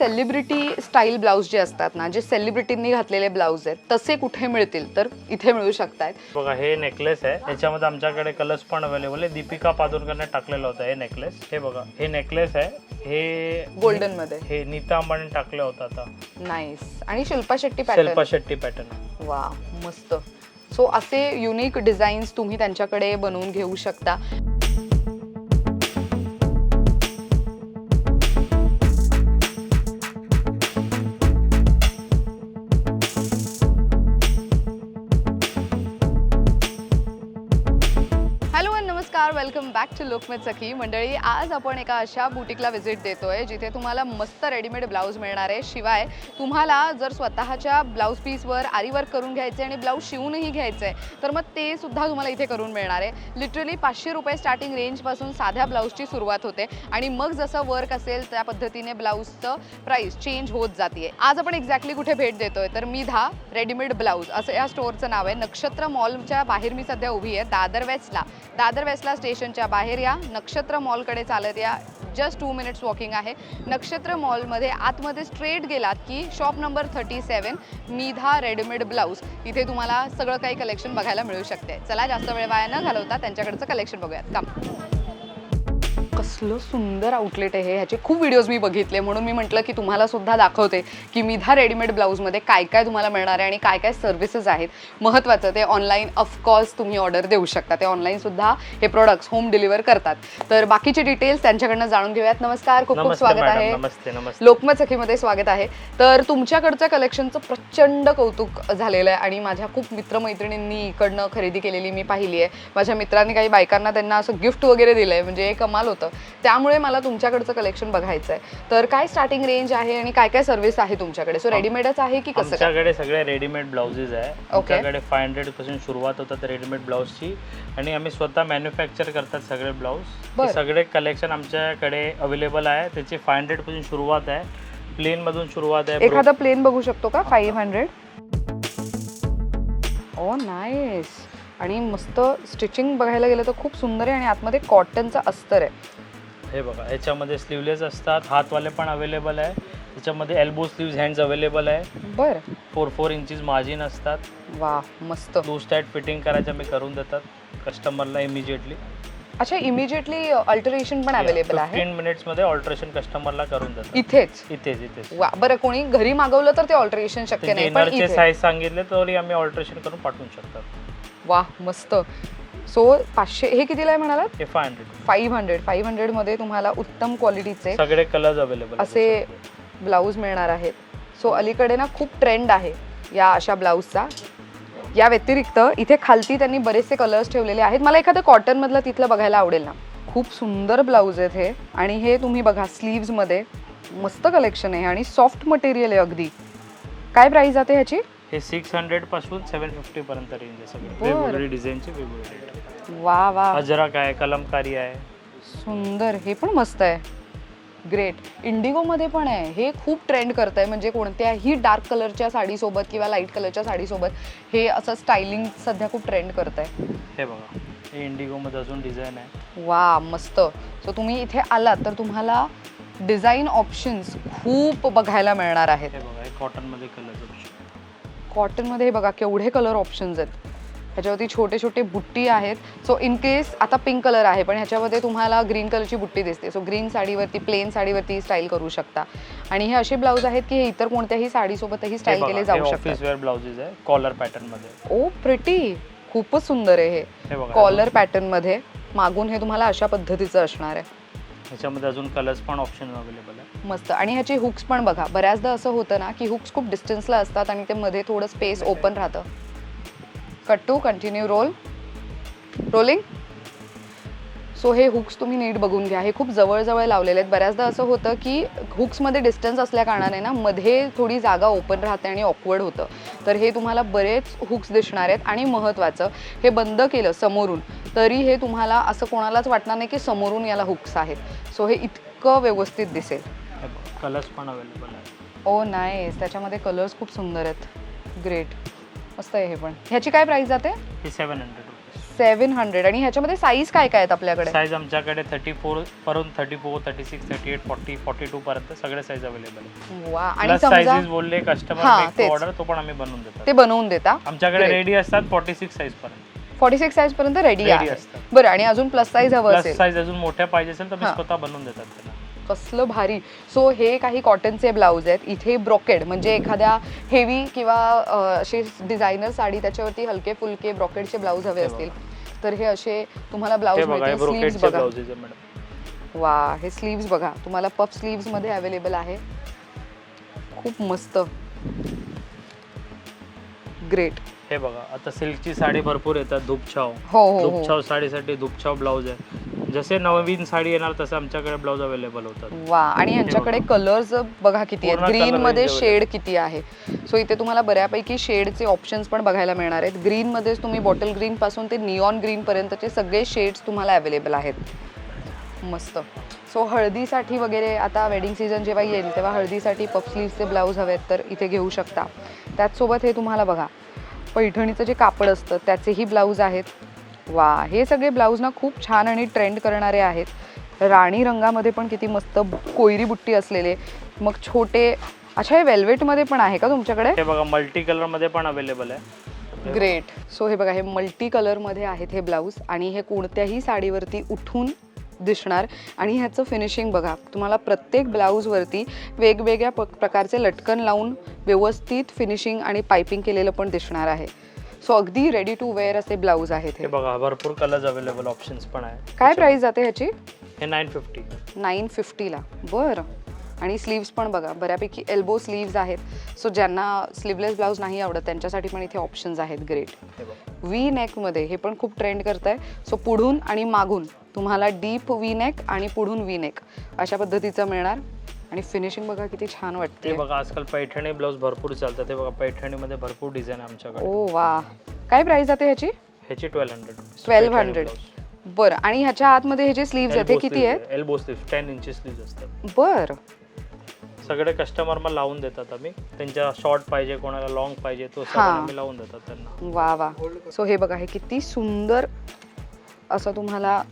Celebrity style blouse जे असतात ना जे सेलिब्रिटींनी घातलेले ब्लाऊज आहेत तसे कुठे मिळतील? तर इथे मिळू शकतात बघा हे नेकलेस आहे. याच्यामध्ये आमच्याकडे कलर्स पण अवेलेबल आहे. दीपिका पादुरकरने टाकलेलं होतं हे नेकलेस हे बघा हे नेकलेस आहे. हे गोल्डनमध्ये. हे नीता अंबानी टाकलं होतं आता. नाईस आणि शिल्पा शेट्टी शिल्पा पॅटर्न शेट्टी पॅटर्न वा मस्त. सो असे युनिक डिझाईन्स तुम्ही त्यांच्याकडे बनवून घेऊ शकता. बॅक टू लोकमत सखी मंडळी आज आपण एका अशा बुटीकला व्हिजिट देतोय जिथे तुम्हाला मस्त रेडीमेड ब्लाऊज मिळणार आहे. शिवाय तुम्हाला जर स्वतःच्या ब्लाऊज पीसवर आरीवर्क करून घ्यायचे आणि ब्लाऊज शिवूनही घ्यायचं आहे तर मग ते सुद्धा तुम्हाला इथे करून मिळणार आहे. लिटरली पाचशे रुपये स्टार्टिंग रेंजपासून साध्या ब्लाऊजची सुरुवात होते आणि मग जसं वर्क असेल त्या पद्धतीने ब्लाऊजचं प्राईस चेंज होत जाते आज आपण एक्झॅक्टली कुठे भेट देतोय? तर मी धा रेडीमेड ब्लाऊज असं या स्टोअरचं नाव आहे. नक्षत्र मॉलच्या बाहेर मी सध्या उभी आहे दादर वेस्टला दादर वेस्टला स्टेशनच्या बाहेर या. नक्षत्र मॉलकडे चालत या. जस्ट टू मिनिट्स वॉकिंग आहे. नक्षत्र मॉलमध्ये आतमध्ये स्ट्रेट गेलात की shop number thirty seven मीधा readymade blouse. इथे तुम्हाला सगळं काही कलेक्शन बघायला मिळू शकते. चला जास्त वेळ वाया न घालवता त्यांच्याकडचं कलेक्शन बघूयात. काम कसलं सुंदर आउटलेट आहे हे. ह्याचे खूप व्हिडिओज मी बघितले. म्हणून मी म्हटलं की तुम्हाला सुद्धा दाखवते की मिधा रेडीमेड ब्लाऊजमध्ये काय काय तुम्हाला मिळणार आहे आणि काय काय सर्व्हिसेस आहेत. महत्त्वाचं ते ऑनलाईन ऑफकोर्स तुम्ही ऑर्डर देऊ शकता. ते ऑनलाईन सुद्धा हे प्रोडक्ट्स होम डिलिव्हर करतात. तर बाकीचे डिटेल्स त्यांच्याकडनं जाणून घेऊयात. नमस्कार. खूप खूप स्वागत आहे. लोकमत सखीमध्ये स्वागत आहे. तर तुमच्याकडच्या कलेक्शनचं प्रचंड कौतुक झालेलं आहे आणि माझ्या खूप मित्रमैत्रिणींनी इकडनं खरेदी केलेली मी पाहिली आहे. माझ्या मित्रांनी काही बायकांना त्यांना असं गिफ्ट वगैरे दिलं आहे म्हणजे हे कमाल होतं. त्यामुळे मला तुमच्याकडचं कलेक्शन बघायचं आहे तर काय स्टार्टिंग रेंज आहे आणि काय काय सर्व्हिस आहे तुमच्याकडे? सो रेडीमेडच आहे की कसं? आमच्याकडे सगळे रेडीमेड ब्लाउजेस आहे. आमच्याकडे फाय हंड्रेडपासून सुरुवात होतात रेडीमेड ब्लाऊजची आणि आम्ही स्वतः मॅन्युफॅक्चर करतात सगळे ब्लाऊज. हे सगळे कलेक्शन आमच्याकडे अवेलेबल आहे. त्याची फाय हंड्रेडपासून सुरुवात आहे. प्लेन मधून सुरुवात आहे. एखादा प्लेन बघू शकतो का? फाईव्ह हंड्रेड ओ नाईस आणि मस्त स्टिचिंग बघायला गेलं तर खूप सुंदर आहे आणि आतमध्ये कॉटनचा अस्तर आहे. हे बघा ह्याच्यामध्ये स्लीवलेस असतात हातवाले पण अवेलेबल आहे. त्याच्यामध्ये एल्बो स्लीव्ज हँड्स अवेलेबल आहे. बरं. फोर फोर इंचीस मार्जिन असतात. वा मस्त. लूज टाईट फिटिंग करायचं मी करून देतात कस्टमरला इमिजिएटली अच्छा इमिजिएटली अल्टरेशन पण अवेलेबल आहे. फिफ्टीन मिनिट्समध्ये ऑल्ट्रेशन कस्टमरला करून देतात. इथेच? इथेच इथेच. वा बरं कोणी घरी मागवलं तर ते ऑल्टरेशन शक्य नाही पण इथे. साईज सांगितले तरी आम्ही ऑल्ट्रेशन करून पाठवू शकतात वा मस्त. सो पाचशे हे कितीला आहे म्हणालात? हे five hundred five hundred five हंड्रेडमध्ये तुम्हाला उत्तम क्वालिटीचे सगळे कलर्स अवेलेबल असे ब्लाऊज मिळणार आहेत. सो अलीकडे ना खूप ट्रेंड आहे या अशा ब्लाऊजचा या व्यतिरिक्त इथे खालती त्यांनी बरेचसे कलर्स ठेवलेले आहेत. मला एखादं कॉटन मधलं तिथलं बघायला आवडेल ना. खूप सुंदर ब्लाऊज आहेत हे. आणि हे तुम्ही बघा sleeves मध्ये मस्त कलेक्शन आहे. आणि सॉफ्ट मटेरियल आहे अगदी. काय प्राइस जाते ह्याची? हे सिक्स हंड्रेडपासून सेवन फिफ्टी पर्यंत रेंज आहे सगळे. बरं. वेगवेगळी डिझाईनचे वेगवेगळे वा वा. अजरक आहे कलमकारी आहे. सुंदर. हे पण मस्त आहे. ग्रेट इंडिगोमध्ये पण आहे. हे खूप ट्रेंड करत आहे म्हणजे कोणत्याही डार्क कलरच्या साडीसोबत किंवा लाइट कलरच्या साडीसोबत हे असं स्टायलिंग सध्या खूप ट्रेंड करत आहे हे बघा. हे इंडिगोमध्ये अजून डिझाईन आहे. वा मस्त. सो तुम्ही इथे आलात तर तुम्हाला डिझाईन ऑप्शन्स खूप बघायला मिळणार आहेत. हे बघा हे कॉटनमध्ये कलर्स ऑप्शन कॉटनमध्ये हे बघा केवढे कलर ऑप्शन्स आहेत. ह्याच्यावरती छोटे छोटे बुट्टी आहेत. सो इन केस आता पिंक कलर आहे पण ह्याच्यामध्ये तुम्हाला ग्रीन कलरची बुट्टी दिसते. सो ग्रीन साडीवरती प्लेन साडीवरती स्टाईल करू शकता. आणि हे असे ब्लाऊज आहेत की हे इतर कोणत्याही साडीसोबतही स्टाईल केले जाऊ ऑफिस शकतात. वेअर ब्लाउजेस आहे कॉलर पॅटर्नमध्ये. ओ प्रिटी खूपच सुंदर आहे हे. कॉलर पॅटर्नमध्ये मागून हे तुम्हाला अशा पद्धतीचं असणार आहे. ह्याच्यामध्ये अजून कलर्स पण ऑप्शन अवेलेबल आहे मस्त. आणि ह्याचे हुक्स पण बघा. बऱ्याचदा असं होतं ना की हुक्स खूप डिस्टन्सला असतात आणि ते मध्ये थोडं स्पेस ओपन राहतं. Cut to continue roll rolling so हे हुक्स तुम्ही नीट बघून घ्या. हे खूप जवळजवळ लावलेले आहेत. बऱ्याचदा असं होतं की हुक्समध्ये डिस्टन्स असल्या कारणाने ना मध्ये थोडी जागा ओपन राहते आणि ऑकवर्ड होतं. तर हे तुम्हाला बरेच हुक्स दिसणार आहेत आणि महत्त्वाचं हे बंद केलं समोरून तरी हे तुम्हाला असं कोणालाच वाटणार नाही की समोरून याला हुक्स आहेत. सो हे इतकं व्यवस्थित दिसेल. कलर्स पण अवेलेबल आहे ओ नाईस त्याच्यामध्ये कलर्स खूप सुंदर आहेत. ग्रेट मस्त आहे हे पण. ह्याची काय प्राइस जाते? हे सेवन हंड्रेड सेव्हन हंड्रेड. आणि ह्याच्यामध्ये साईज काय काय आहेत आपल्याकडे? साईज आमच्याकडे thirty फोरपासून thirty four thirty six thirty eight forty forty two पर्यंत सगळे साईज अवेलेबल आहे वा. आणि प्लस समजा साईजेस बोलले कस्टमर हा, तेच. ऑर्डर तो पण आम्ही बनवून देतात ते बनवून देता. आमच्याकडे Great. रेडी असतात फोर्टी सिक्स साईज पर्यंत. फॉर्टी सिक्स साईज पर्यंत रेडी आहे. असतात. बरं आणि अजून प्लस साईज हवं प्लस असेल? साईज अजून मोठ्या पाहिजे असेल तर मी हा. स्वतः बनवून देतात त्यांना कसलं भारी. सो हे काही कॉटनचे ब्लाऊज आहेत. इथे ब्रॉकेड म्हणजे एखाद्या हेवी किंवा असे डिझायनर साडी त्याच्यावरती हलके फुलके ब्रॉकेडचे ब्लाऊज हवे असतील. तर हे असे तुम्हाला ब्लाऊज मिळतील. स्लीव्स बघा. वा हे स्लीव्स बघा. तुम्हाला पफ स्लीव्समध्ये अवेलेबल आहे. खूप मस्त. ग्रेट हे बघा आता सिल्कची साडी भरपूर येतात धूपछाव. हो हो हो. धूपछाव साडीसाठी धूपछाव ब्लाऊज आहे. जसे नवीन साडी येणार तसे आमच्याकडे ब्लाऊज अवेलेबल होतात. वा आणि यांच्याकडे कलर्स बघा किती आहेत. पूर्ण ग्रीन मध्ये range शेड किती आहे. सो इथे तुम्हाला बऱ्यापैकी शेडचे ऑप्शन्स पण बघायला मिळणार आहेत. ग्रीन मध्येच तुम्ही बॉटल ग्रीन पासून ते निऑन ग्रीन पर्यंतचे सगळे शेड्स तुम्हाला अवेलेबल आहेत. मस्त. सो हळदीसाठी वगैरे आता वेडिंग सीझन जेव्हा येईल तेव्हा हळदीसाठी पफ स्लीव्हचे ब्लाऊज हवेत तर इथे घेऊ शकता. त्याचसोबत हे तुम्हाला बघा पैठणीचं जे कापड असतं त्याचेही ब्लाऊज आहेत. वा हे सगळे ब्लाऊज ना खूप छान आणि ट्रेंड करणारे आहेत. राणी रंगामध्ये पण किती मस्त कोयरी बुट्टी असलेले मग छोटे अच्छा हे वेल्वेटमध्ये पण आहे का तुमच्याकडे? हे बघा मल्टी कलरमध्ये पण अवेलेबल आहे. ग्रेट सो हे बघा हे मल्टी कलरमध्ये आहेत हे ब्लाऊज आणि हे कोणत्याही साडीवरती उठून दिसणार. आणि ह्याचं फिनिशिंग बघा. तुम्हाला प्रत्येक ब्लाऊजवरती वेगवेगळ्या प प्रकारचे लटकन लावून व्यवस्थित फिनिशिंग आणि पायपिंग केलेलं पण दिसणार आहे. सो अगदी रेडी टू वेअर असे ब्लाऊज आहेत हे. बघा भरपूर कलर्स अवेलेबल ऑप्शन्स पण आहे काय प्राइस जाते ह्याची? हे नाईन फिफ्टी नाईन फिफ्टीला बरं. आणि स्लीव्स पण बघा बऱ्यापैकी एल्बो स्लीव्ज आहेत. सो ज्यांना स्लीवलेस ब्लाऊज नाही आवडत त्यांच्यासाठी पण इथे ऑप्शन्स आहेत ग्रेट हे बघा. व्ही नेकमध्ये हे पण खूप ट्रेंड करत आहे सो पुढून आणि मागून तुम्हाला डीप व्ही नेक आणि पुढून व्ही नेक अशा पद्धतीचं मिळणार. आणि फिनिशिंग बघा किती छान ते वाटते बघा आजकाल पैठणी ब्लाऊज भरपूर चालतात. हे बघा पैठणीमध्ये भरपूर डिझाईन आमच्याकडे. ओ वा. काय प्राइस जाते ह्याची? ह्याची ट्वेल्व हंड्रेड ट्वेल्व हंड्रेड बरं. आणि ह्याच्या आतमध्ये हे जे स्लीव्ज आहेत हे किती आहेत? Elbow sleeve ten inches sleeve असतात. बरं. सगळे कस्टमर मला लावून देतात आम्ही. त्यांच्या शॉर्ट पाहिजे कोणाला लॉंग पाहिजे तो सगळं हा. आम्ही लावून देतात त्यांना. वा वा. सो हे बघा हे किती सुंदर असं तुम्हाला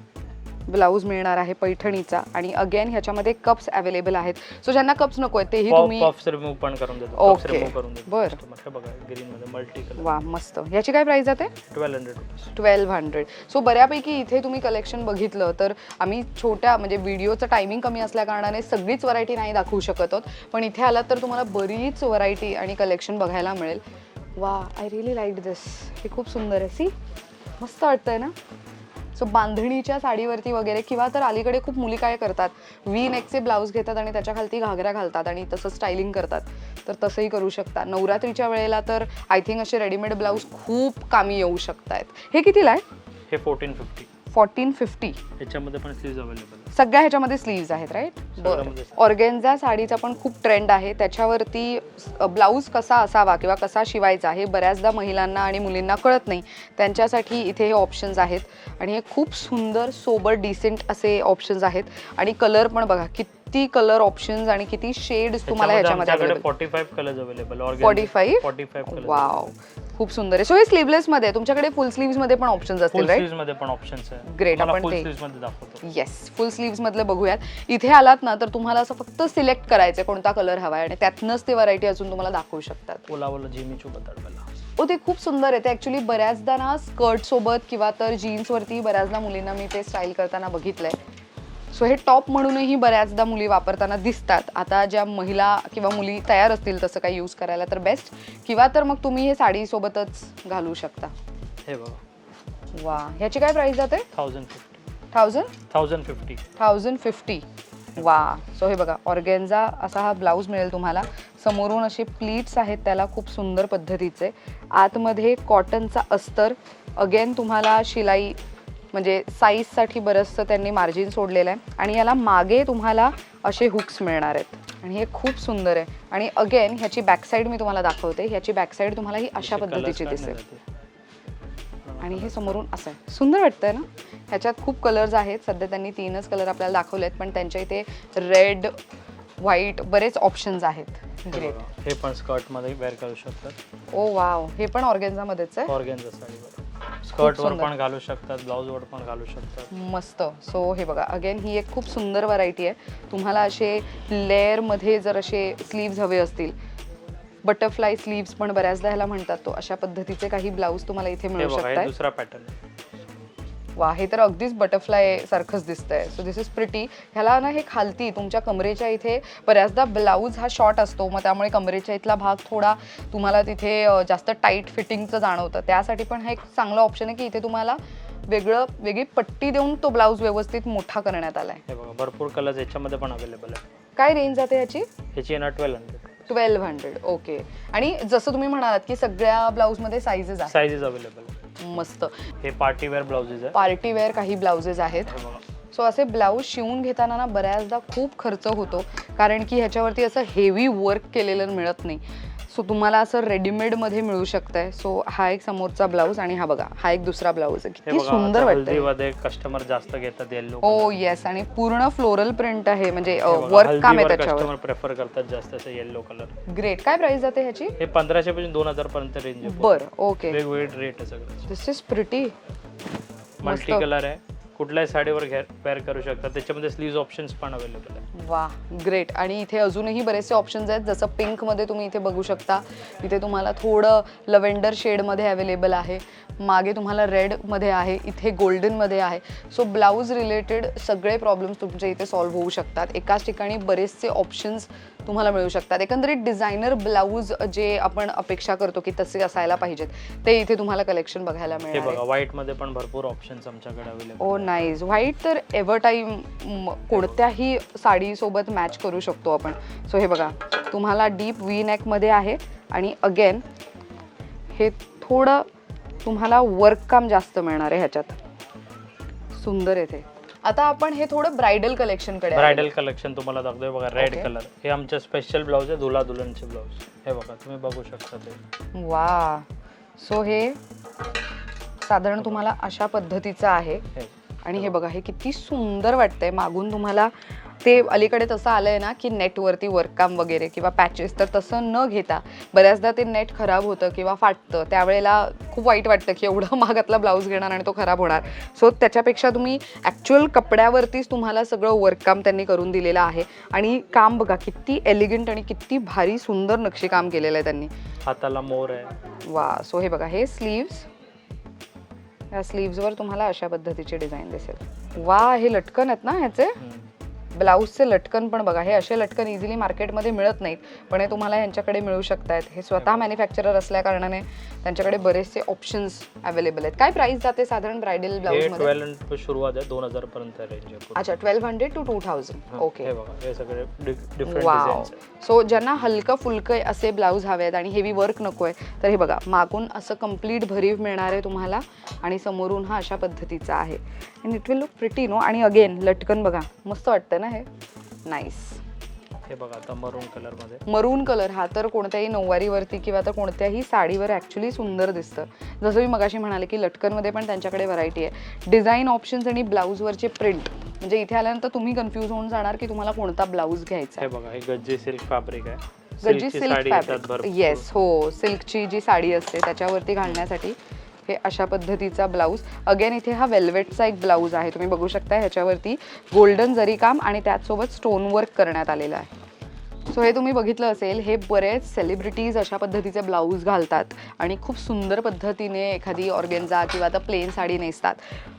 ब्लाऊज मिळणार आहे पैठणीचा आणि अगेन ह्याच्यामध्ये कप्स अवेलेबल आहेत. सो ज्यांना कप्स नको आहेत तेही तुम्ही पफ्स रिमूव्ह पण करून देतो. करून देतो. बरं. customer. हे बघा ग्रीन मध्ये मल्टी कलर वा मस्त. ह्याची काय प्राइस जाते? Twelve hundred rupees twelve hundred so बऱ्यापैकी इथे तुम्ही कलेक्शन बघितलं तर आम्ही छोट्या म्हणजे व्हिडिओचं टायमिंग कमी असल्या कारणाने सगळीच व्हरायटी नाही दाखवू शकत आहोत. पण इथे आलात तर तुम्हाला बरीच व्हरायटी आणि कलेक्शन बघायला मिळेल. वा आय रिअली लाईक दिस हे खूप सुंदर आहे. सी मस्त वाटतंय ना? सो बांधणीच्या साडीवरती वगैरे किंवा तर अलीकडे खूप मुली काय करतात? वी नेकचे ब्लाऊज घेतात आणि त्याच्याखालती घागऱ्या घालतात आणि तसं स्टायलिंग करतात. तर तसंही करू शकता. नवरात्रीच्या वेळेला तर आय थिंक असे रेडीमेड ब्लाऊज खूप कामी येऊ शकतायत. हे कितीला आहे? हे फोर्टीन फिफ्टी फोर्टीन फिफ्टी याच्यामध्ये पण स्लीव्ज अवेलेबल सगळ्या ह्याच्यामध्ये स्लीव्ज आहेत राईट सगळ्यामध्ये. ऑर्गेन्झा साडीचा पण खूप ट्रेंड आहे. त्याच्यावरती ब्लाऊज कसा असावा किंवा कसा शिवायचा हे बऱ्याचदा महिलांना आणि मुलींना कळत नाही. त्यांच्यासाठी इथे हे ऑप्शन्स आहेत. आणि हे खूप सुंदर सोबर डिसेंट असे ऑप्शन्स आहेत. आणि कलर पण बघा किती कलर ऑप्शन्स आणि किती शेड्स तुम्हाला ह्याच्यामध्ये. Forty five colours available 45? Forty five colour wow खूप सुंदर आहे. सो हे स्लीवलेस मध्ये. तुमच्याकडे फुल स्लीव्समध्ये पण ऑप्शन्स असतील फुल राईटमध्ये पण ऑप्शन्स मला आपण फुल ते- येस फुल स्लीव्स मधलं बघूयात. इथे आलात ना तर तुम्हाला असं फक्त सिलेक्ट करायचं कोणता कलर हवा आहे आणि त्यातनंच ते व्हरायटी अजून तुम्हाला दाखवू शकतात. ओला ओला हो ते खूप सुंदर आहे. ते ॲक्च्युली बऱ्याचदा ना स्कर्ट सोबत किंवा तर जीन्सवरती बऱ्याचदा मुलींना मी ते स्टाईल करताना बघितलंय. सो हे टॉप म्हणूनही बऱ्याचदा मुली वापरताना दिसतात. आता ज्या महिला किंवा मुली तयार असतील तसं काही यूज करायला तर बेस्ट किंवा तर मग तुम्ही हे साडीसोबतच घालू शकता. हे बघा. वा. ह्याची काय प्राइस जाते? Thousand fifty thousand thousand fifty thousand fifty वा. सो हे बघा. ऑर्गेन्झा असा हा ब्लाऊज मिळेल तुम्हाला. समोरून असे प्लीट्स आहेत त्याला खूप सुंदर पद्धतीचे. आतमध्ये कॉटनचा अस्तर. अगेन तुम्हाला शिलाई म्हणजे साईजसाठी बरंचसं त्यांनी मार्जिन सोडलेलं आहे. आणि याला मागे तुम्हाला असे हुक्स मिळणार आहेत. आणि हे खूप सुंदर आहे. आणि अगेन ह्याची बॅकसाईड मी तुम्हाला दाखवते. ह्याची बॅकसाईड तुम्हाला ही अशा पद्धतीची दिसेल. आणि हे समोरून असं आहे. सुंदर वाटतंय ना? ह्याच्यात खूप कलर्स आहेत. सध्या त्यांनी तीनच कलर आपल्याला दाखवलेत पण त्यांच्या इथे रेड व्हाईट बरेच ऑप्शन्स आहेत. ग्रेट हे पण स्कर्टमध्ये वेअर करू शकतात. ओ वाव हे पण ऑर्गेन्झामध्येच आहे? ऑर्गेन्झा साडीवर स्कर्ट वर. पण घालू शकतात ब्लाऊज वर पण घालू शकतात. मस्त. सो हे बघा अगेन ही एक खूप सुंदर व्हरायटी आहे. तुम्हाला असे लेअरमध्ये जर असे स्लीव्ज हवे असतील बटरफ्लाय स्लीव्स पण बऱ्याचदा ह्याला म्हणतात तो अशा पद्धतीचे काही ब्लाऊज तुम्हाला इथे हे मिळू बघा हे शकतात दुसरा पॅटर्न वा हे तर अगदीच बटरफ्लाय सारखंच दिसतंय. सो दिस इज प्रिटी ह्याला ना हे खालती तुमच्या कमरेच्या इथे बऱ्याचदा ब्लाऊज हा शॉर्ट असतो. मग त्यामुळे कमरेच्या इथला भाग थोडा तुम्हाला तिथे जास्त टाईट फिटिंगचं जाणवतं. त्यासाठी पण हा एक चांगला ऑप्शन आहे की इथे तुम्हाला वेगळं वेगळी पट्टी देऊन तो ब्लाऊज व्यवस्थित मोठा करण्यात आलाय. हे बघा भरपूर कलर्स याच्यामध्ये पण अवेलेबल आहे काय रेंज जाते ह्याची ह्याची येणार twelve hundred twelve hundred okay आणि जसं तुम्ही म्हणालात की सगळ्या ब्लाऊजमध्ये साईजेस साईजेस अवेलेबल मस्त. हे पार्टी वेअर ब्लाउजेस आहे पार्टी वेअर काही ब्लाउजेस आहेत. सो असे ब्लाऊज शिवून घेताना ना बऱ्याचदा खूप खर्च होतो. कारण की ह्याच्यावरती असं हेवी वर्क केलेलं मिळत नाही. सो तुम्हाला असं रेडीमेडमध्ये मिळू शकतंय. सो हा एक समोरचा ब्लाऊज आणि हा बघा हा एक दुसरा ब्लाऊज आहे. किती सुंदर वाटतंय. हल्दीमध्ये कस्टमर जास्त घेतात येल्लो हो येस आणि पूर्ण फ्लोरल प्रिंट आहे. म्हणजे वर्क काम आहे त्याच्यावर. कस्टमर प्रेफर करतात जास्त असं येल्लो कलर ग्रेट काय प्राइस जाते ह्याची? हे पंधराशे पासून दोन हजार पर्यंत रेंज बर ओके वेगवेगळे रेट आहे सगळं. This is pretty multi colour आहे. कुठल्याही साडीवर पेअर करू शकता. त्याच्यामध्ये स्लीव्ह ऑप्शन्स पण अवेलेबल आहे वा ग्रेट आणि इथे अजूनही बरेचसे ऑप्शन्स आहेत. जसं पिंकमध्ये तुम्ही इथे बघू शकता. इथे तुम्हाला थोडं लव्हेंडर शेडमध्ये अवेलेबल आहे. मागे तुम्हाला रेडमध्ये आहे. इथे गोल्डनमध्ये आहे. सो ब्लाऊज रिलेटेड सगळे प्रॉब्लेम्स तुमच्या इथे सॉल्व्ह होऊ शकतात. एकाच ठिकाणी बरेचसे ऑप्शन्स तुम्हाला मिळू शकतात. एकंदरीत डिझायनर ब्लाऊज जे आपण अपेक्षा करतो की तसे असायला पाहिजेत ते इथे तुम्हाला कलेक्शन बघायला हे मिळणार आहे. व्हाईटमध्ये पण भरपूर ऑप्शन्स आमच्याकडे अवेलेबल ओ नाईस व्हाईट तर एव्हर टाईम कोणत्याही साडीसोबत मॅच करू शकतो आपण. सो हे बघा तुम्हाला डीप वी नेकमध्ये आहे आणि अगेन हे थोडं तुम्हाला वर्क काम जास्त मिळणार आहे ह्याच्यात. सुंदर येते आता आपण हे थोडं ब्रायडल कलेक्शनकडे आलो. ब्रायडल कलेक्शन तुम्हाला दाखवतोय बघा रेड Okay. कलर हे आमचे स्पेशल ब्लाऊज आहे दुला दुल्हनचे ब्लाऊज हे बघा तुम्ही बघू शकता ते वा सो हे साधारण तुम्हाला अशा पद्धतीचं आहे हे. आणि हे बघा हे किती सुंदर वाटतंय मागून तुम्हाला ते अलीकडे तसं आलंय ना की नेटवरती वर्ककाम वगैरे किंवा पॅचेस तर तसं न घेता बऱ्याचदा ते नेट खराब होतं किंवा फाटतं. त्यावेळेला खूप वाईट वाटतं की एवढं महागातला ब्लाऊज घेणार आणि तो खराब होणार. सो त्याच्यापेक्षा तुम्ही ॲक्च्युअल कपड्यावरतीच तुम्हाला सगळं वर्ककाम त्यांनी करून दिलेलं आहे. आणि काम बघा किती एलिगंट आणि किती भारी सुंदर नक्षीकाम केलेलं आहे त्यांनी. हाताला मोर आहे. वा सो हे बघा हे स्लीव्स या स्लीव्सवर तुम्हाला अशा पद्धतीचे डिझाईन दिसेल. वा हे लटकन आहेत ना ह्याचे. ब्लाऊजचे लटकन पण बघा हे असे लटकन इझिली मार्केटमध्ये मिळत नाहीत पण हे तुम्हाला यांच्याकडे मिळू शकतात हे स्वतः मॅन्युफॅक्चरर असल्या कारणाने त्यांच्याकडे बरेचसे ऑप्शन्स अवेलेबल आहेत. काय प्राइस जाते साधारण ब्रायडल हे ट्वेल्व हंड्रेड सुरुवात आहे दोन हजार पर्यंत रेंज. अच्छा twelve hundred two two thousand हा, ओके हे हे वाव सो ज्यांना हलकं फुलकं असे ब्लाऊज हवे आहेत आणि हेवी वर्क नको आहे तर हे बघा मागून असं कंप्लीट भरीव मिळणार आहे तुम्हाला आणि समोरून हा अशा पद्धतीचा आहे. And it will look pretty no आणि अगेन लटकन बघा मस्त वाटतं ना? हे नाईस हे बघा आता मरून कलरमध्ये. मरून कलर हा तर कोणत्याही नऊवारीवरती किंवा तर कोणत्याही साडीवर ॲक्च्युली सुंदर दिसतं. जसं मी मगाशी म्हणाले की लटकनमध्ये पण त्यांच्याकडे व्हरायटी आहे. डिझाईन ऑप्शन्स आणि ब्लाऊजवरचे प्रिंट म्हणजे इथे आल्यानंतर तुम्ही कन्फ्यूज होऊन जाणार की तुम्हाला कोणता ब्लाऊज घ्यायचा आहे. हे बघा हे गज्जी सिल्क फॅब्रिक आहे. गज्जी सिल्क फॅब्रिक येस हो. सिल्कची जी साडी असते त्याच्यावरती घालण्यासाठी हे अशा पद्धतीचा ब्लाऊज. अगेन इथे हा वेल्वेटचा एक ब्लाऊज आहे. तुम्ही बघू शकता ह्याच्यावरती गोल्डन जरी काम आणि त्याचसोबत स्टोन वर्क करण्यात आलेलं आहे. सो हे तुम्ही बघितलं असेल हे बरेच सेलिब्रिटीज अशा पद्धतीचे ब्लाऊज घालतात आणि खूप सुंदर पद्धतीने एखादी ऑर्गेन्झा किंवा आता प्लेन साडी नेसतात.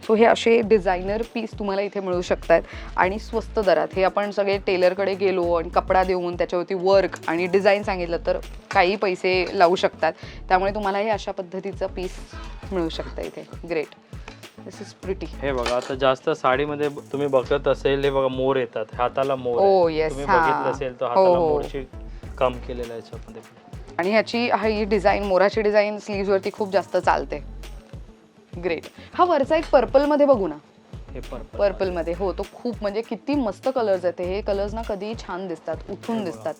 सो हे असे डिझायनर पीस तुम्हाला इथे मिळू शकतात. आणि स्वस्त दरात हे आपण सगळे टेलरकडे गेलो आणि कपडा देऊन त्याच्यावरती वर्क आणि डिझाईन सांगितलं तर काही पैसे लावू शकतात. त्यामुळे तुम्हाला हे अशा पद्धतीचं पीस मिळू शकतं इथे. ग्रेट दिस इज प्रिटी हे बघा आता जास्त साडीमध्ये तुम्ही बघत असेल हे बघा मोर येतात. हाताला मोर. Oh, तुम्ही हा. बघितलं असेल तर हो, हाताला हो. मोरची काम केलेलं आहे याच्यामध्ये. आणि ह्याची ही डिझाईन मोराची डिझाईन स्लीव्सवरती खूप जास्त चालते. ग्रेट हा वरचा एक पर्पलमध्ये बघू ना. हे पर्पल पर्पलमध्ये हो तो खूप म्हणजे किती मस्त कलर्स आहेत हे कलर्स ना कधी छान दिसतात उठून दिसतात.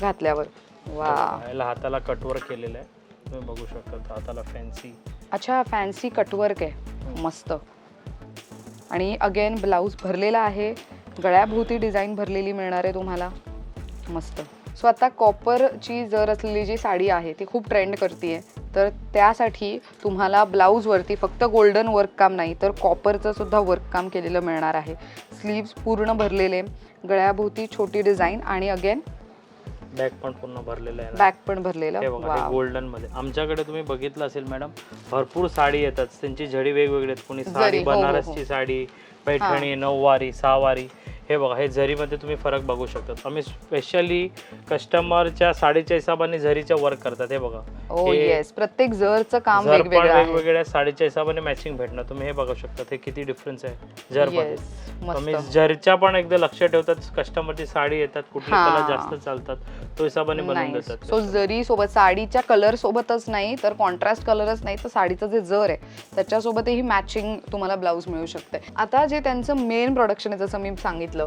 घातल्यावर. वा याला हाताला कटवर केलेलं आहे. तुम्ही बघू शकता हाताला फॅन्सी अच्छा फॅन्सी कटवर्क आहे. मस्त. आणि अगेन ब्लाऊज भरलेला आहे. गळ्याभोवती डिझाईन भरलेली मिळणार आहे तुम्हाला. मस्त. सो आता कॉपरची जर असलेली जी साडी आहे ती खूप ट्रेंड करते तर त्यासाठी तुम्हाला ब्लाऊजवरती फक्त गोल्डन वर्क काम नाही तर कॉपरचं सुद्धा वर्क काम केलेलं मिळणार आहे. स्लीव्स पूर्ण भरलेले गळ्याभोवती छोटी डिझाईन आणि अगेन बॅग पण पूर्ण भरलेलं आहे. बॅक पण भरलेलं हे बघा हे. गोल्डनमध्ये आमच्याकडे तुम्ही बघितलं असेल मॅडम भरपूर साडी येतात त्यांची झडी वेगवेगळी आहेत कोणी साडी हो, हो, हो. बनारसची साडी पैठणी नऊवारी सहावारी हे बघा हे जरीमध्ये तुम्ही फरक बघू शकता. आम्ही स्पेशली कस्टमरच्या साडीच्या हिशोबाने झरीच्या वर्क करतात हे बघा. ओ येस प्रत्येक जरचं काम जर पण वेगवेगळं आहे. वेगवेगळ्या साडीच्या हिशोबाने मॅचिंग भेटणार. तुम्ही हे बघू शकता हे किती डिफरन्स आहे जर मध्ये येस आम्ही मस्त जरच्या पण एकदा लक्ष ठेवतात कस्टमरची साडी येतात कुठले हा. कलर जास्त चालतात तो हिशोबाने बनवून देतात. सो जरी सोबत साडीच्या कलर सोबतच नाही तर कॉन्ट्रास्ट कलरच नाही तर साडीचं जे जर आहे त्याच्यासोबतही मॅचिंग तुम्हाला ब्लाऊज मिळू शकते. आता जे त्यांचं मेन प्रोडक्शन आहे जसं मी सांगितलं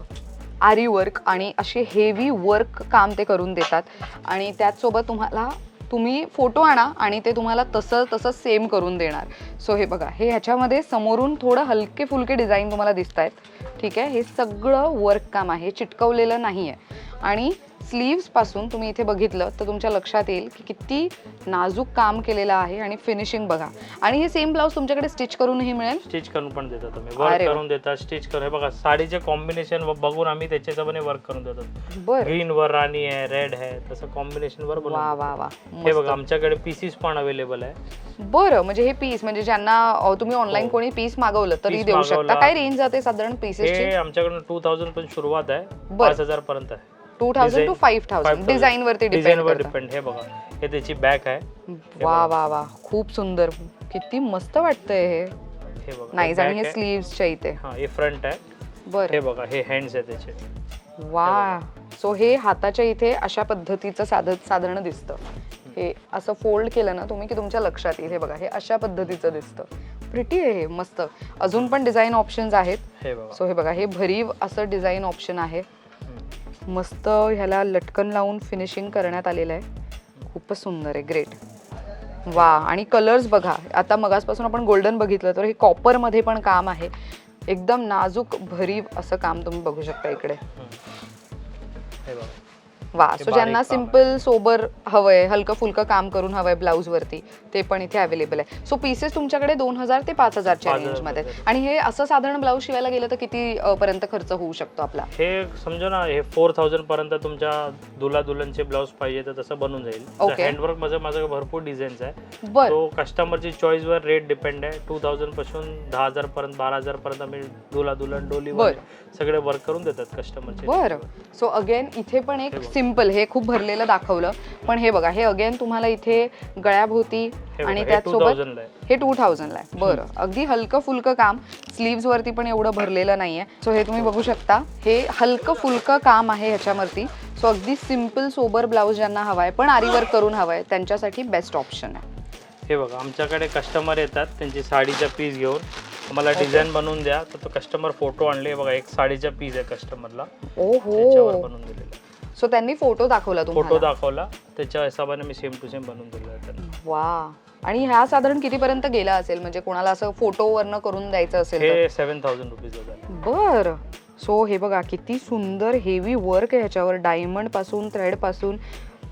आरी वर्क आणि असे हेवी वर्क काम ते करून देतात. आणि त्याचसोबत तुम्हाला तुम्ही फोटो आणा आणि ते तुम्हाला तसं तसं सेम करून देणार. सो हे बघा हे ह्याच्यामध्ये समोरून थोडं हलके फुलके डिझाईन तुम्हाला दिसत आहेत ठीक आहे? हे सगळं वर्क काम आहे. चिटकवलेलं नाही आहे आणि स्लीव्सपासून तुम्ही इथे बघितलं तर तुमच्या लक्षात येईल की किती नाजूक काम केलेलं आहे आणि फिनिशिंग बघा आणि हे सेम ब्लाऊज तुमच्याकडे स्टिच करूनही मिळेल स्टिच करून पण देतात तुम्ही वर्क अरे वा. करून देतात स्टिच करून हे बघा साडीचे कॉम्बिनेशन बघून आम्ही त्याच्या हिशोबाने वर्क करून देतात बर ग्रीन वर राणी आहे रेड आहे तसं कॉम्बिनेशन वर बनवून वा. वा वा हे बघा मस्त. आमच्याकडे पीसीस पण अवेलेबल आहे बरं म्हणजे हे पीस म्हणजे ज्यांना अ, तुम्ही ऑनलाईन हो. कोणी पीस मागवलं तरी Piece देऊ शकता मागवला. काय रेंज जाते साधारण पीसेसची हे आमच्याकडून टू थाउजंड पण सुरुवात आहे बर. पाच हजार पर्यंत आहे two thousand two five thousand 5,000. Design वरती डिझाईन वर डिपेंड हे बघा हे त्याची बॅक आहे. वा वा वा. खूप सुंदर. किती मस्त वाटतंय हे. हे नाही आणि हे. स्लीव्सच्या इथे. हा फ्रंट आहे. बरं. हे बघा हे हँड्स आहे त्याचे. वा. सो हे हाताच्या इथे अशा पद्धतीचं साध साधारण दिसतं. हे असं फोल्ड केलं ना तुम्ही की तुमच्या लक्षात येईल. हे बघा हे अशा पद्धतीचं दिसतं. प्रिटी आहे हे मस्त. अजून पण डिझाईन ऑप्शन्स आहेत. सो हे बघा हे भरीव असं डिझाईन ऑप्शन आहे. मस्त ह्याला लटकन लावून फिनिशिंग करण्यात आलेलं आहे. खूपच सुंदर आहे ग्रेट वा आणि कलर्स बघा. आता मगासपासून आपण गोल्डन बघितलं तर हे कॉपरमध्ये पण काम आहे. एकदम नाजूक भरीव असं काम तुम्ही बघू शकता इकडे. हे बघा. वा सो ज्यांना सिंपल सोबर हवंय हलकं फुलकं काम करून हवंय ब्लाऊज वरती ते पण इथे अवेलेबल आहे. सो पीसेस तुमच्याकडे दोन हजार ते पाच हजारच्या 5,000 रेंजमध्ये. आणि हे असं साधारण ब्लाऊज शिवायला गेलं तर किती पर्यंत खर्च होऊ शकतो आपला? हे समजा ना हे फोर थाउजंड पर्यंत तुमच्या दुला दुल्हनचे ब्लाऊज पाहिजे तर तसं बनून जाईल. Okay. हँडवर्कमध्ये माझं भरपूर डिझाईन्स आहे. बर. कस्टमरची चॉईस वर रेट डिपेंड आहे. टू थाउजंडपासून दहा हजार पर्यंत बारा हजार पर्यंत आम्ही दुला दुल्हन डोली. सगळे वर्क करून देतात कस्टमरचे बर. सो अगेन इथे पण एक. सिंपल हे खूप भरलेलं दाखवलं. पण हे बघा हे अगेन तुम्हाला इथे गळ्याभोवती आणि त्याचसोबत हे टू थाउजंडला आहे. बरं. अगदी हलकं फुलकं काम. स्लीव्स वरती पण एवढं भरलेलं नाहीये. सो हे तुम्ही बघू शकता. हे हलकं फुलकं काम आहे ह्याच्यावरती. सो अगदी सिंपल सोबर ब्लाऊज ज्यांना हवाय पण आरी वर्क करून हवाय त्यांच्यासाठी बेस्ट ऑप्शन आहे. हे बघा आमच्याकडे कस्टमर येतात त्यांची साडीचा पीस घेऊन. मला डिझाईन बनवून द्या. तर तो कस्टमर फोटो आणले. बघा एक साडीचा पीस आहे कस्टमरला बनवून दिलेला सो त्यांनी फोटो दाखवला फोटो तुम्हाला? दाखवला. त्याच्या हिशोबाने मी सेम टू सेम बनवून आहे त्यांना. वा आणि ह्या साधारण कितीपर्यंत गेला असेल? म्हणजे कोणाला असं फोटोवरनं करून द्यायचं असेल तर? हे सेवन थाउजंड रुपीज बर. सो हे बघा किती सुंदर हेवी वर्क आहे ह्याच्यावर. डायमंडपासून थ्रेडपासून.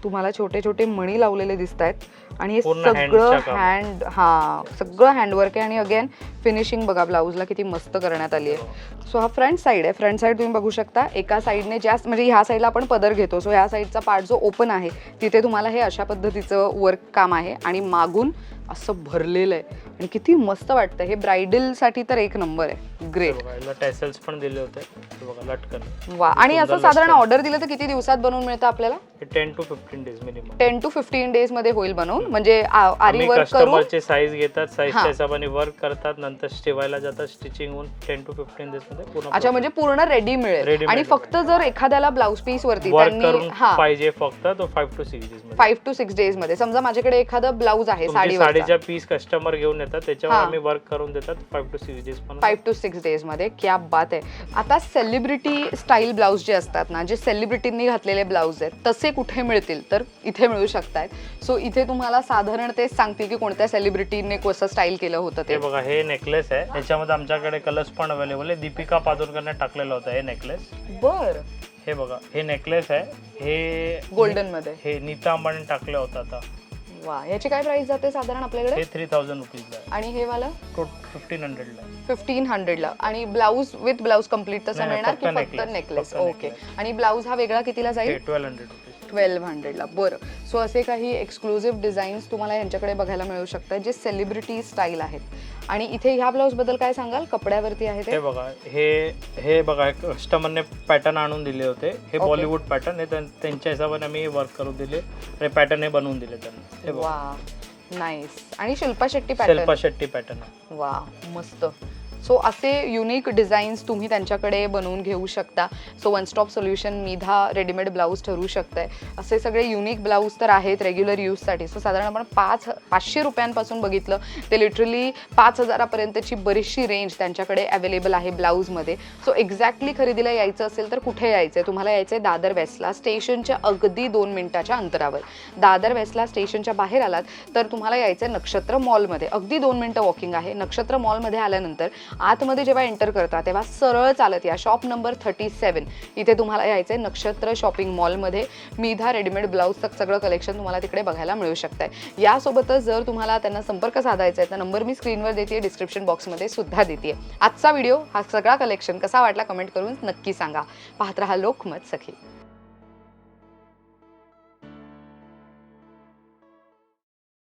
तुम्हाला छोटे छोटे मणी लावलेले दिसत आहेत आणि हे सगळं. हँड हा सगळं हँडवर्क आहे आणि अगेन फिनिशिंग बघा ब्लाऊजला किती मस्त करण्यात आली आहे. सो हा फ्रंट साईड आहे. फ्रंट साईड तुम्ही बघू शकता एका साईडने जास्त म्हणजे ह्या साईडला आपण पदर घेतो. सो ह्या साईडचा पार्ट जो ओपन आहे तिथे तुम्हाला हे अशा पद्धतीचं वर्क काम आहे. आणि मागून असं भरलेलं आहे. आणि किती मस्त वाटतं. हे ब्रायडलसाठी तर एक नंबर आहे. ग्रेट बघा याला टॅसल्स पण दिले होते. हे बघा लटकन. वा. आणि असं साधारण. ऑर्डर दिलं तर किती दिवसात बनवून मिळतं आपल्याला? हे ten to fifteen days minimum ten to fifteen डेजमध्ये होईल बनवून. म्हणजे आ- आरी आम्ही वर्क करून कस्टमरचे साईज घेतात हा. हिशोबाने वर्क करतात. नंतर शिवायला जातात स्टिचिंग होऊन टेन टू फिफ्टीन डेजमध्ये पूर्ण अच्छा म्हणजे पूर्ण रेडी मिळेल. Ready आणि मिळेल. फक्त जर एखाद्याला ब्लाऊज पीस वरती वर्क त्यांनी करून हा. पाहिजे फक्त तो फाईव्ह टू सिक्स डेजमध्ये. फाईव्ह टू सिक्स डेजमध्ये. समजा माझ्याकडे एखादं ब्लाऊज आहे तुमची साडीवर साडीच्या पीस कस्टमर घेऊन येतात त्याच्यावर. आम्ही वर्क करून देतात फाईव्ह टू सिक्स डेज पण फाईव्ह टू सिक्स डेजमध्ये. क्या बात आहे. आता सेलिब्रिटी स्टाईल ब्लाऊज जे असतात ना जे सेलिब्रिटींनी घातलेले ब्लाऊज आहेत तसे कुठे मिळतील? तर इथे मिळू शकतात सो इथे तुम्हाला साधारण तेच सांगतील की कोणत्या सेलिब्रिटीने कसं स्टाईल केलं होतं ते. बघा हे नेकलेस आहे. याच्यामध्ये आमच्याकडे कलर्स पण अवेलेबल आहे. दीपिका पादुरकरने टाकलेलं होतं हे नेकलेस बर. हे बघा हे नेकलेस आहे. हे गोल्डनमध्ये. हे नीता अंबानी टाकलं होतं आता. वा याची काय प्राइस जाते साधारण आपल्याकडे? हे थ्री थाउजंड रुपीजला आहे. आणि हे वाला? तो फिफ्टीन हंड्रेडला आहे. फिफ्टीन हंड्रेडला आणि ब्लाऊज विथ ब्लाऊज कंप्लीट तसं नाही, मिळणार की फक्त necklace, नेकलेस फक्त ओके necklace. आणि ब्लाऊज हा वेगळा कितीला हे जाईल ट्वेल्व हंड्रेड रुपीज ट्वेल्व हंड्रेडला बरं. सो असे काही एक्सक्लुझिव्ह डिझाईन्स तुम्हाला यांच्याकडे बघायला मिळू शकतात जे सेलिब्रिटी स्टाईल आहेत. आणि इथे ह्या ब्लाऊजबद्दल काय सांगाल? कपड्यावरती आहे ते? बघा हे हे बघा कस्टमरने पॅटर्न आणून दिले होते. हे. बॉलिवूड पॅटर्न हे त्यां- त्यांच्या हिशोबाने आम्ही वर्क करून दिले. आणि पॅटर्न हे बनवून दिले त्यांना. हे बघा. नाईस आणि शिल्पा शेट्टी शिल्पा पॅटर्न शेट्टी पॅटर्न वा मस्त. सो असे युनिक डिझाईन्स तुम्ही त्यांच्याकडे बनवून घेऊ शकता. So one stop solution मीधा readymade blouse ठरू शकतंय. असे सगळे युनिक ब्लाऊज तर आहेत रेग्युलर यूजसाठी सो साधारण आपण पाच पाचशे रुपयांपासून बघितलं ते लिटरली पाच हजारापर्यंतची बरीचशी रेंज त्यांच्याकडे अवेलेबल आहे ब्लाऊजमध्ये सो एक्झॅक्टली खरेदीला यायचं असेल तर कुठे यायचं आहे तुम्हाला यायचं आहे दादर वेस्टला स्टेशनच्या अगदी दोन मिनिटाच्या अंतरावर. दादर वेस्टला स्टेशनच्या बाहेर आलात तर तुम्हाला यायचं आहे नक्षत्र मॉलमध्ये अगदी दोन मिनटं वॉकिंग आहे. नक्षत्र मॉलमध्ये आल्यानंतर आतमध्ये जेव्हा एंटर करता तेव्हा सरळ चालत या. शॉप नंबर थर्टी सेवन इथे तुम्हाला यायचं आहे नक्षत्र शॉपिंग मॉलमध्ये मीधा रेडीमेड ब्लाऊजचं सगळं कलेक्शन तुम्हाला तिकडे बघायला मिळू शकतं आहे यासोबतच जर तुम्हाला त्यांना संपर्क साधायचा आहे तर नंबर मी स्क्रीनवर देते डिस्क्रिप्शन बॉक्समध्ये सुद्धा देते आजचा व्हिडिओ हा सगळा कलेक्शन कसा वाटला कमेंट करून नक्की सांगा. पाहत राहा लोकमत सखी.